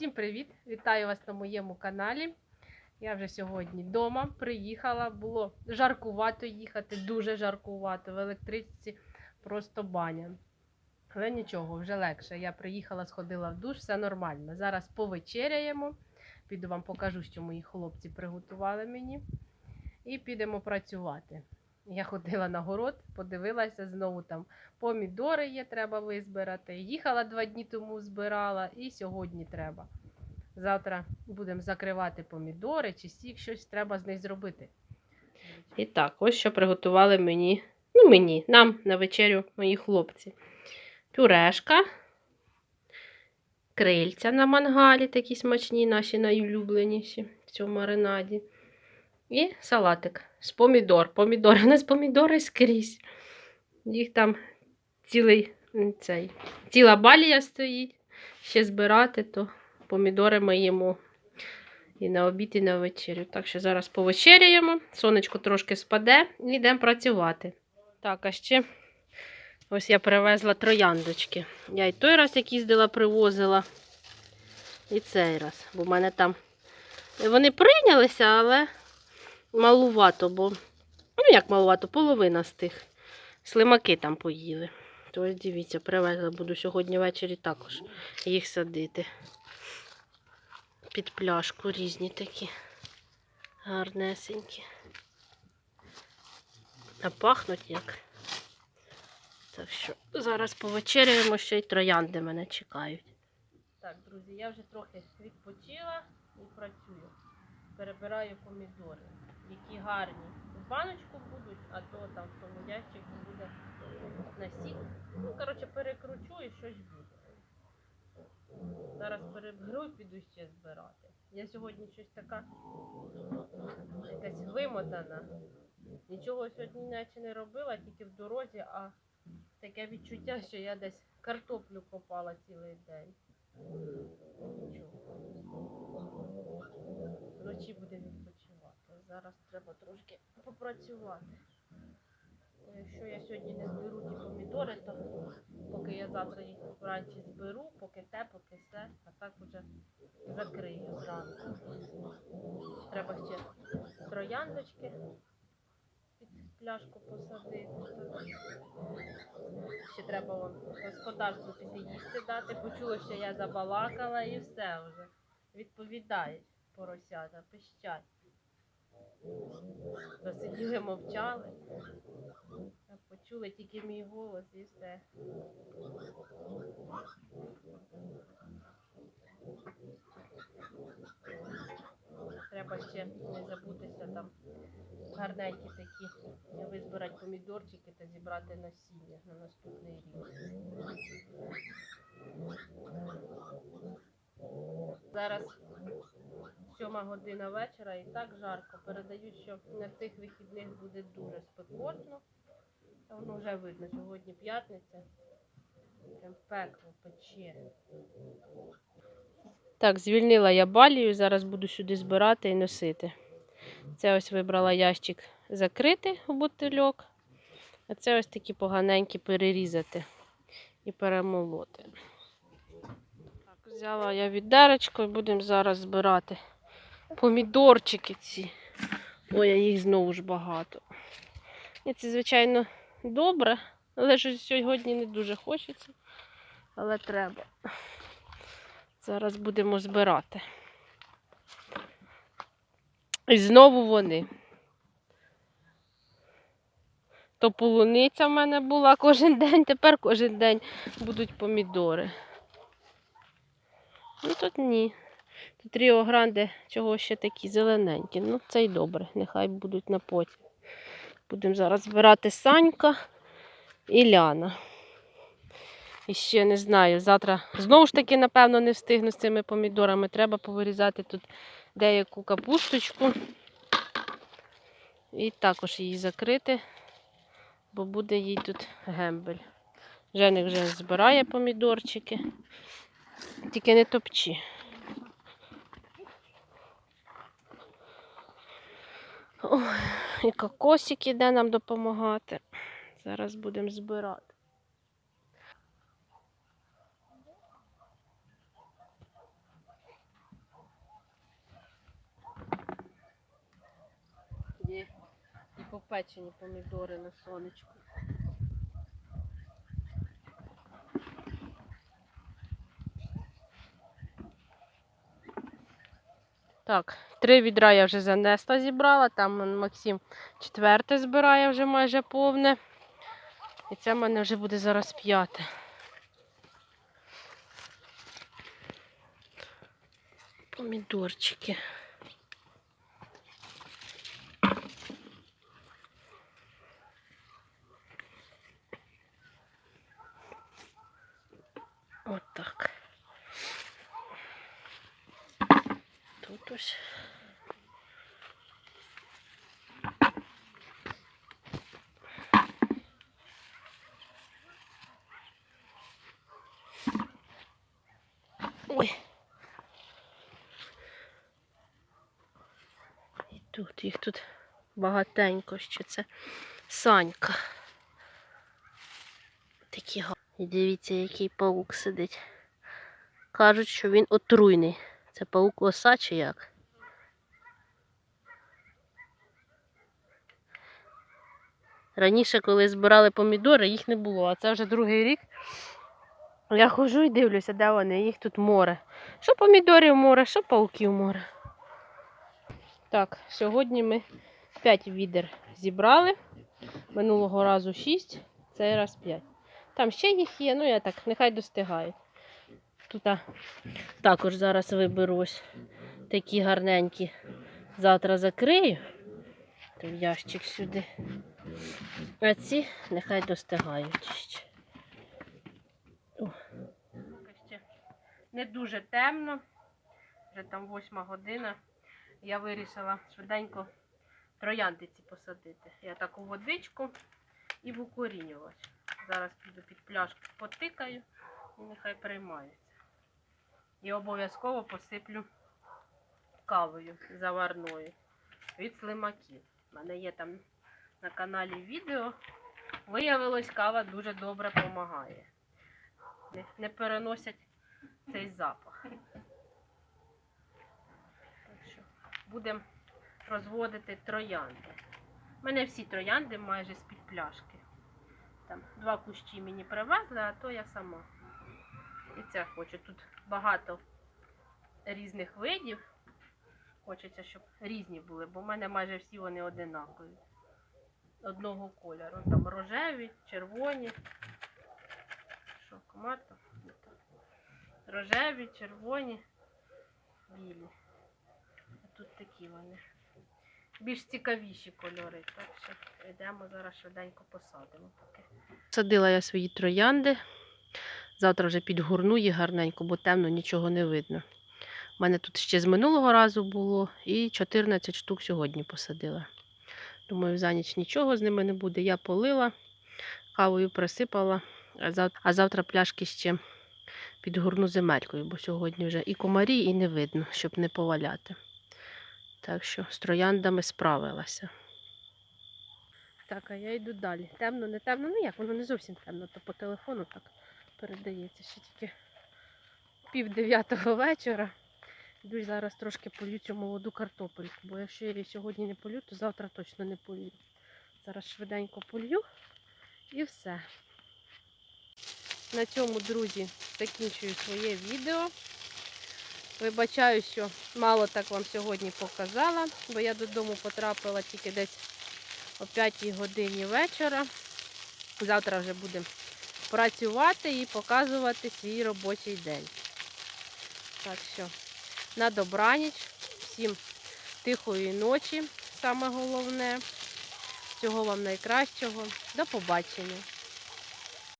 Всім привіт! Вітаю вас на моєму каналі. Я вже сьогодні вдома приїхала. Було жаркувато їхати, дуже жаркувато. В електричці просто баня. Але нічого, вже легше. Я приїхала, сходила в душ, все нормально. Зараз повечеряємо. Піду вам покажу, що мої хлопці приготували мені. І підемо працювати. Я ходила на город, подивилася, знову там помідори є, треба визбирати. Їхала два дні тому, збирала, і сьогодні треба. Завтра будемо закривати помідори чи сік, щось треба з них зробити. І так, ось що приготували мені, ну мені, нам на вечерю мої хлопці. Пюрешка, крильця на мангалі, такі смачні, наші найулюбленіші в цьому маринаді. І салатик з помідор. Помідори. У нас помідори скрізь. Їх там цілий цей, ціла балія стоїть. Ще збирати, то помідори ми їмо і на обід, і на вечерю. Так що зараз повечеряємо, сонечко трошки спаде і йдемо працювати. Так, а ще ось я привезла трояндочки. Я і той раз, як їздила, привозила, і цей раз. Бо в мене там вони прийнялися, але малувато, бо, ну як малувато, половина з тих. Слимаки там поїли. То ось дивіться, привезла, буду сьогодні ввечері також їх садити. Під пляшку різні такі. Гарнесенькі. А пахнуть як. Так що зараз повечеряємо, ще й троянди мене чекають. Так, друзі, я вже трохи відпочила і працюю. Перебираю помідори, які гарні. В баночку будуть, а то там в тому ящику буде насік. Ну, коротше, перекручу і щось буде. Зараз переберу і піду ще збирати. Я сьогодні щось така якась вимотана. Нічого сьогодні наче не робила, тільки в дорозі, а таке відчуття, що я десь картоплю копала цілий день. Нічого. Вночі будемо відпочивати. Зараз треба трошки попрацювати. Якщо я сьогодні не зберу ті помідори, то поки я завтра їх вранці зберу, поки те, поки все, а так уже закрию зранку. Треба ще трояндочки під пляшку посадити. Ще треба вон, господарству піти їсти дати. Почула, що я забалакала і все вже. Відповідають поросята, пищать. Досиділи, мовчали. Почули тільки мій голос і все. Треба ще не забутися там гарненькі такі визбирати помідорчики та зібрати насіння на наступний рік. Зараз сьома година вечора і так жарко. Передають, що на цих вихідних буде дуже спекотно. Воно вже видно, сьогодні п'ятниця. Прям пекло пече. Так, звільнила я балію, зараз буду сюди збирати і носити. Це ось вибрала ящик закрити в бутильок. А це ось такі поганенькі перерізати і перемолоти. Так, взяла я відеречко і будемо зараз збирати помідорчики ці. Ой, а їх знову ж багато. І це, звичайно, добре, але ж сьогодні не дуже хочеться. Але треба. Зараз будемо збирати. І знову вони. То полуниця в мене була кожен день, тепер кожен день будуть помідори. Ну тут ні. Тут Ріо чого ще такі зелененькі. Ну це й добре, нехай будуть на потім. Будемо зараз збирати Санька і Ляна. І ще не знаю, завтра знову ж таки, напевно, не встигну з цими помідорами. Треба повирізати тут деяку капусточку. І також її закрити, бо буде їй тут гембель. Женик вже збирає помідорчики. Тільки не топчі. Ой, і кокосик іде нам допомагати. Зараз будемо збирати. І попечені помідори на сонечку. Так три відра я вже занесла, зібрала. Там Максим четверте збирає вже майже повне. І це в мене вже буде зараз п'яте. Помідорчики. От так. Тут ось. Ой. І тут, їх тут багатенько ще це Санька. Такі га- І дивіться, який паук сидить. Кажуть, що він отруйний. Це паук оса чи як? Раніше, коли збирали помідори, їх не було, а це вже другий рік. Я ходжу і дивлюся, де вони, їх тут море. Що помідорів море, що пауків море. Так, сьогодні ми 5 відер зібрали. Минулого разу 6, цей раз 5. Там ще їх є, ну я так, нехай достигають. Тут також зараз виберу ось такі гарненькі. Завтра закрию. То ящик сюди. А ці нехай достигають. О. Не дуже темно. Вже там восьма година. Я вирішила швиденько трояндиці посадити. Я таку водичку і в укорінювач. Зараз піду під пляшку, потикаю і нехай приймаються. І обов'язково посиплю кавою заварною від слимаків. У мене є там на каналі відео. Виявилось, кава дуже добре допомагає. Не переносять цей запах. Так що будемо розводити троянди. У мене всі троянди майже з-під пляшки. Там два кущі мені привезли, а то я сама. І це хочу. Тут багато різних видів. Хочеться, щоб різні були, бо в мене майже всі вони одинакові. Одного кольору. Там рожеві, червоні. Що, комар там? Рожеві, червоні, білі. Тут такі вони. Більш цікавіші кольори. Так що йдемо зараз швиденько посадимо поки. Садила я свої троянди. Завтра вже підгорну їх гарненько, бо темно нічого не видно. У мене тут ще з минулого разу було і 14 штук сьогодні посадила. Думаю, за ніч нічого з ними не буде. Я полила, кавою присипала, а завтра пляшки ще підгорну земелькою, бо сьогодні вже і комарі, і не видно, щоб не поваляти. Так що з трояндами справилася. Так, а я йду далі. Темно, не темно. Ну як, воно не зовсім темно, то по телефону так передається. Ще тільки пів дев'ятого вечора. Йду зараз трошки полю цю молоду картопельку, бо якщо я її сьогодні не полю, то завтра точно не полю. Зараз швиденько полю і все. На цьому, друзі, закінчую своє відео. Вибачаю, що мало так вам сьогодні показала, бо я додому потрапила тільки десь о 5 годині вечора. Завтра вже будемо працювати і показувати свій робочий день. Так що, на добраніч, всім тихої ночі, саме головне. Всього вам найкращого. До побачення.